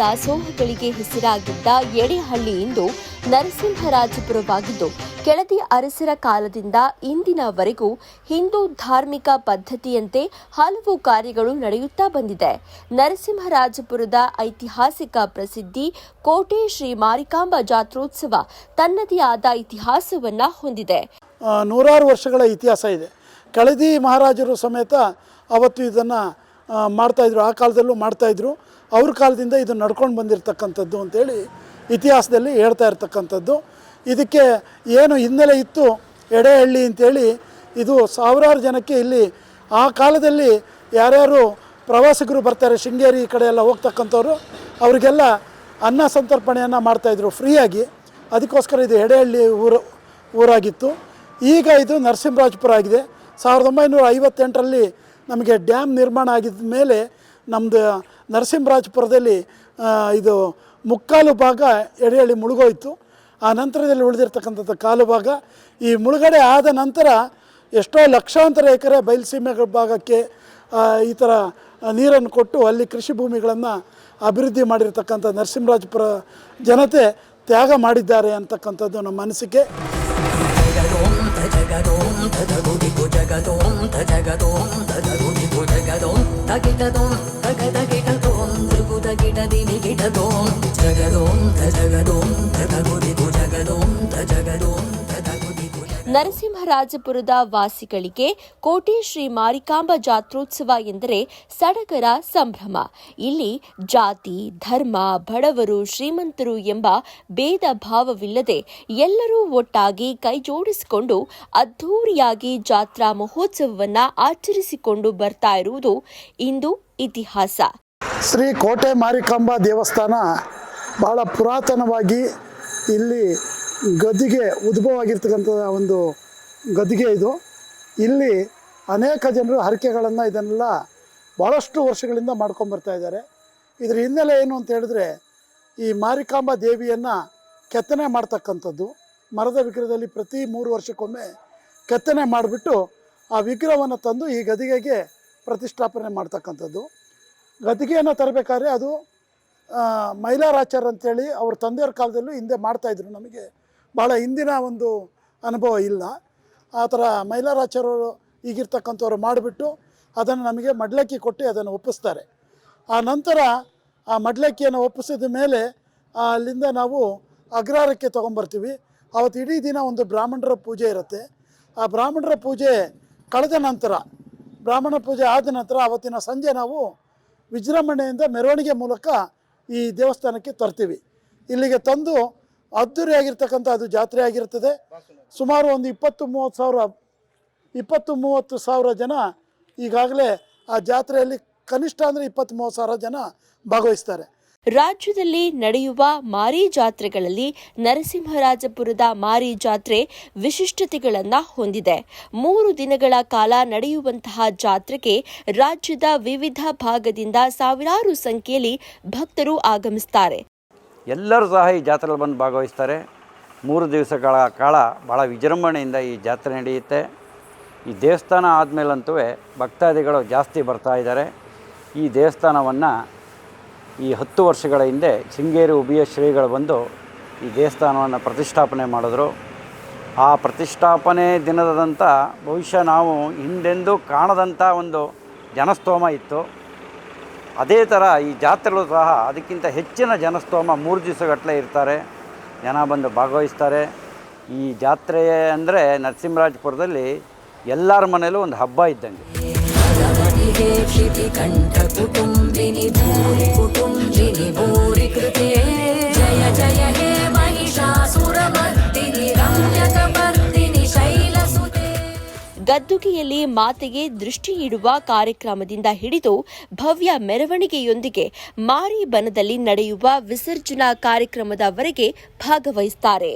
ದಾಸೋಹಗಳಿಗೆ ಹೆಸರಾಗಿದ್ದ ಎಡೆಹಳ್ಳಿ ಇಂದು ನರಸಿಂಹರಾಜಪುರವಾಗಿದ್ದು, ಕೆಳದಿ ಅರಸರ ಕಾಲದಿಂದ ಇಂದಿನವರೆಗೂ ಹಿಂದೂ ಧಾರ್ಮಿಕ ಪದ್ಧತಿಯಂತೆ ಹಲವು ಕಾರ್ಯಗಳು ನಡೆಯುತ್ತಾ ಬಂದಿದೆ. ನರಸಿಂಹರಾಜಪುರದ ಐತಿಹಾಸಿಕ ಪ್ರಸಿದ್ಧಿ ಕೋಟೆ ಶ್ರೀ ಮಾರಿಕಾಂಬಾ ಜಾತ್ರೋತ್ಸವ ತನ್ನದೇ ಆದ ಇತಿಹಾಸವನ್ನ ಹೊಂದಿದೆ. ನೂರಾರು ವರ್ಷಗಳ ಇತಿಹಾಸ ಇದೆ. ಕೆಳದಿ ಮಹಾರಾಜರು ಸಮೇತ ಅವತ್ತು ಇದನ್ನು ಮಾಡ್ತಾಯಿದ್ರು ಆ ಕಾಲದಲ್ಲೂ ಮಾಡ್ತಾಯಿದ್ರು ಅವ್ರ ಕಾಲದಿಂದ ಇದು ನಡ್ಕೊಂಡು ಬಂದಿರತಕ್ಕಂಥದ್ದು ಅಂತೇಳಿ ಇತಿಹಾಸದಲ್ಲಿ ಹೇಳ್ತಾ ಇರ್ತಕ್ಕಂಥದ್ದು. ಇದಕ್ಕೆ ಏನು ಹಿನ್ನೆಲೆ ಇತ್ತು? ಎಡೆಹಳ್ಳಿ ಅಂತೇಳಿ ಇದು ಸಾವಿರಾರು ಜನಕ್ಕೆ ಇಲ್ಲಿ ಆ ಕಾಲದಲ್ಲಿ ಯಾರ್ಯಾರು ಪ್ರವಾಸಿಗರು ಬರ್ತಾರೆ, ಶೃಂಗೇರಿ ಈ ಕಡೆ ಎಲ್ಲ ಹೋಗ್ತಕ್ಕಂಥವ್ರು, ಅವರಿಗೆಲ್ಲ ಅನ್ನ ಸಂತರ್ಪಣೆಯನ್ನು ಮಾಡ್ತಾಯಿದ್ರು ಫ್ರೀಯಾಗಿ. ಅದಕ್ಕೋಸ್ಕರ ಇದು ಎಡೆಹಳ್ಳಿ ಊರು, ಊರಾಗಿತ್ತು. ಈಗ ಇದು ನರಸಿಂಹರಾಜಪುರ ಆಗಿದೆ. ಸಾವಿರದ ಒಂಬೈನೂರ ಐವತ್ತೆಂಟರಲ್ಲಿ ನಮಗೆ ಡ್ಯಾಮ್ ನಿರ್ಮಾಣ ಆಗಿದ್ದ ಮೇಲೆ ನಮ್ಮದು ನರಸಿಂಹರಾಜಪುರದಲ್ಲಿ ಇದು ಮುಕ್ಕಾಲು ಭಾಗ ಎಡೆಹಳ್ಳಿ ಮುಳುಗೋಯ್ತು. ಆ ನಂತರದಲ್ಲಿ ಉಳಿದಿರ್ತಕ್ಕಂಥದ್ದು ಕಾಲು ಭಾಗ. ಈ ಮುಳುಗಡೆ ಆದ ನಂತರ ಎಷ್ಟೋ ಲಕ್ಷಾಂತರ ಎಕರೆ ಬಯಲುಸೀಮೆ ಭಾಗಕ್ಕೆ ಈ ಥರ ನೀರನ್ನು ಕೊಟ್ಟು ಅಲ್ಲಿ ಕೃಷಿ ಭೂಮಿಗಳನ್ನು ಅಭಿವೃದ್ಧಿ ಮಾಡಿರ್ತಕ್ಕಂಥ ನರಸಿಂಹರಾಜಪುರ ಜನತೆ ತ್ಯಾಗ ಮಾಡಿದ್ದಾರೆ ಅಂತಕ್ಕಂಥದ್ದು ನಮ್ಮ ಅನಿಸಿಕೆ. జగదోం తదగుదిగు జగదోం తగదోం తదగుదిగు జగదోం తగిటదోం తగదగిటదోం దృగుదగిటదిని గిటదోం జగదోం తగదోం తదగుదిగు జగదోం తగదోం ನರಸಿಂಹರಾಜಪುರದ ವಾಸಿಗಳಿಗೆ ಕೋಟೆ ಶ್ರೀ ಮಾರಿಕಾಂಬ ಜಾತ್ರೋತ್ಸವ ಎಂದರೆ ಸಡಗರ ಸಂಭ್ರಮ. ಇಲ್ಲಿ ಜಾತಿ, ಧರ್ಮ, ಬಡವರು, ಶ್ರೀಮಂತರು ಎಂಬ ಭೇದ ಭಾವವಿಲ್ಲದೆ ಎಲ್ಲರೂ ಒಟ್ಟಾಗಿ ಕೈಜೋಡಿಸಿಕೊಂಡು ಅದ್ಧೂರಿಯಾಗಿ ಜಾತ್ರಾ ಮಹೋತ್ಸವವನ್ನು ಆಚರಿಸಿಕೊಂಡು ಬರ್ತಾ ಇರುವುದು ಇಂದು ಇತಿಹಾಸ. ಶ್ರೀ ಕೋಟೆ ಮಾರಿಕಾಂಬಾ ದೇವಸ್ಥಾನ ಬಹಳ ಪುರಾತನವಾಗಿ ಇಲ್ಲಿ ಗದ್ದಿಗೆ ಉದ್ಭವ ಆಗಿರ್ತಕ್ಕಂಥ ಒಂದು ಗದ್ದಿಗೆ ಇದು. ಇಲ್ಲಿ ಅನೇಕ ಜನರು ಹರಕೆಗಳನ್ನು ಇದನ್ನೆಲ್ಲ ಭಾಳಷ್ಟು ವರ್ಷಗಳಿಂದ ಮಾಡ್ಕೊಂಬರ್ತಾ ಇದ್ದಾರೆ. ಇದರ ಹಿನ್ನೆಲೆ ಏನು ಅಂತ ಹೇಳಿದ್ರೆ, ಈ ಮಾರಿಕಾಂಬಾ ದೇವಿಯನ್ನು ಕೆತ್ತನೆ ಮಾಡ್ತಕ್ಕಂಥದ್ದು, ಮರದ ವಿಗ್ರಹದಲ್ಲಿ ಪ್ರತಿ ಮೂರು ವರ್ಷಕ್ಕೊಮ್ಮೆ ಕೆತ್ತನೆ ಮಾಡಿಬಿಟ್ಟು ಆ ವಿಗ್ರಹವನ್ನು ತಂದು ಈ ಗದಿಗೆಗೆ ಪ್ರತಿಷ್ಠಾಪನೆ ಮಾಡ್ತಕ್ಕಂಥದ್ದು. ಗದಿಗೆಯನ್ನು ತರಬೇಕಾದ್ರೆ ಅದು ಮೈಲಾರಾಚಾರ್ ಅಂತೇಳಿ ಅವ್ರ ತಂದೆಯವ್ರ ಕಾಲದಲ್ಲೂ ಹಿಂದೆ ಮಾಡ್ತಾಯಿದ್ರು ನಮಗೆ. ಭಾಳ ಹಿಂದಿನ ಒಂದು ಅನುಭವ ಇಲ್ಲ. ಆ ಥರ ಮೈಲಾರಾಚಾರ್ಯರು ಈಗಿರ್ತಕ್ಕಂಥವ್ರು ಮಾಡಿಬಿಟ್ಟು ಅದನ್ನು ನಮಗೆ ಮಡ್ಲಕ್ಕಿ ಕೊಟ್ಟು ಅದನ್ನು ಒಪ್ಪಿಸ್ತಾರೆ. ಆ ನಂತರ ಆ ಮಡ್ಲಕ್ಕಿಯನ್ನು ಒಪ್ಪಿಸಿದ ಮೇಲೆ ಅಲ್ಲಿಂದ ನಾವು ಅಗ್ರಹಾರಕ್ಕೆ ತೊಗೊಂಬರ್ತೀವಿ. ಅವತ್ತು ಇಡೀ ದಿನ ಒಂದು ಬ್ರಾಹ್ಮಣರ ಪೂಜೆ ಇರುತ್ತೆ. ಆ ಬ್ರಾಹ್ಮಣರ ಪೂಜೆ ಕಳೆದ ನಂತರ, ಬ್ರಾಹ್ಮಣ ಪೂಜೆ ಆದ ನಂತರ ಅವತ್ತಿನ ಸಂಜೆ ನಾವು ವಿಜೃಂಭಣೆಯಿಂದ ಮೆರವಣಿಗೆ ಮೂಲಕ ಈ ದೇವಸ್ಥಾನಕ್ಕೆ ತರ್ತೀವಿ. ಇಲ್ಲಿಗೆ ತಂದು ಅದ್ದೂರಿಯಾಗಿರ್ತಕ್ಕಂಥ ಅದು ಜಾತ್ರೆ ಆಗಿರ್ತದೆ. ಸುಮಾರು ಒಂದು ಇಪ್ಪತ್ತು ಮೂವತ್ತು ಸಾವಿರ, ಇಪ್ಪತ್ತು ಮೂವತ್ತು ಸಾವಿರ ಜನ ಈಗಾಗಲೇ ಆ ಜಾತ್ರೆಯಲ್ಲಿ ಕನಿಷ್ಠ ಅಂದರೆ ಇಪ್ಪತ್ತು ಮೂವತ್ತು ಸಾವಿರ ಜನ ಭಾಗವಹಿಸ್ತಾರೆ. ರಾಜ್ಯದಲ್ಲಿ ನಡೆಯುವ ಮಾರಿ ಜಾತ್ರೆಗಳಲ್ಲಿ ನರಸಿಂಹರಾಜಪುರದ ಮಾರಿ ಜಾತ್ರೆ ವಿಶಿಷ್ಟತೆಗಳನ್ನು ಹೊಂದಿದೆ. ಮೂರು ದಿನಗಳ ಕಾಲ ನಡೆಯುವಂತಹ ಜಾತ್ರೆಗೆ ರಾಜ್ಯದ ವಿವಿಧ ಭಾಗದಿಂದ ಸಾವಿರಾರು ಸಂಖ್ಯೆಯಲ್ಲಿ ಭಕ್ತರು ಆಗಮಿಸುತ್ತಾರೆ ಎಲ್ಲರೂ ಸಹ ಈ ಜಾತ್ರೆಯಲ್ಲಿ ಬಂದು ಭಾಗವಹಿಸ್ತಾರೆ. ಮೂರು ದಿವಸಗಳ ಕಾಲ ಭಾಳ ವಿಜೃಂಭಣೆಯಿಂದ ಈ ಜಾತ್ರೆ ನಡೆಯುತ್ತೆ. ಈ ದೇವಸ್ಥಾನ ಆದಮೇಲಂತೂ ಭಕ್ತಾದಿಗಳು ಜಾಸ್ತಿ ಬರ್ತಾ ಇದ್ದಾರೆ. ಈ ದೇವಸ್ಥಾನವನ್ನು ಈ ಹತ್ತು ವರ್ಷಗಳ ಹಿಂದೆ ಶೃಂಗೇರಿ ಉಭಯ ಶ್ರೀಗಳು ಬಂದು ಈ ದೇವಸ್ಥಾನವನ್ನು ಪ್ರತಿಷ್ಠಾಪನೆ ಮಾಡಿದ್ರು. ಆ ಪ್ರತಿಷ್ಠಾಪನೆ ದಿನದಂಥ ಬಹುಶಃ ನಾವು ಹಿಂದೆಂದೂ ಕಾಣದಂಥ ಒಂದು ಜನಸ್ತೋಮ ಇತ್ತು. ಅದೇ ಥರ ಈ ಜಾತ್ರೆಗಳು ಸಹ ಅದಕ್ಕಿಂತ ಹೆಚ್ಚಿನ ಜನಸ್ತೋಮ ಮೂರು ದಿವಸಗಟ್ಟಲೆ ಇರ್ತಾರೆ. ಜನ ಬಂದು ಭಾಗವಹಿಸ್ತಾರೆ. ಈ ಜಾತ್ರೆ ಅಂದರೆ ನರಸಿಂಹರಾಜಪುರದಲ್ಲಿ ಎಲ್ಲರ ಮನೇಲೂ ಒಂದು ಹಬ್ಬ ಇದ್ದಂಗೆ. ಗದ್ದುಗೆಯಲ್ಲಿ ಮಾತೆಗೆ ದೃಷ್ಟಿ ಇಡುವ ಕಾರ್ಯಕ್ರಮದಿಂದ ಹಿಡಿದು ಭವ್ಯ ಮೆರವಣಿಗೆಯೊಂದಿಗೆ ಮಾರಿ ಬನದಲ್ಲಿ ನಡೆಯುವ ವಿಸರ್ಜನಾ ಕಾರ್ಯಕ್ರಮದವರೆಗೆ ಭಾಗವಹಿಸುತ್ತಾರೆ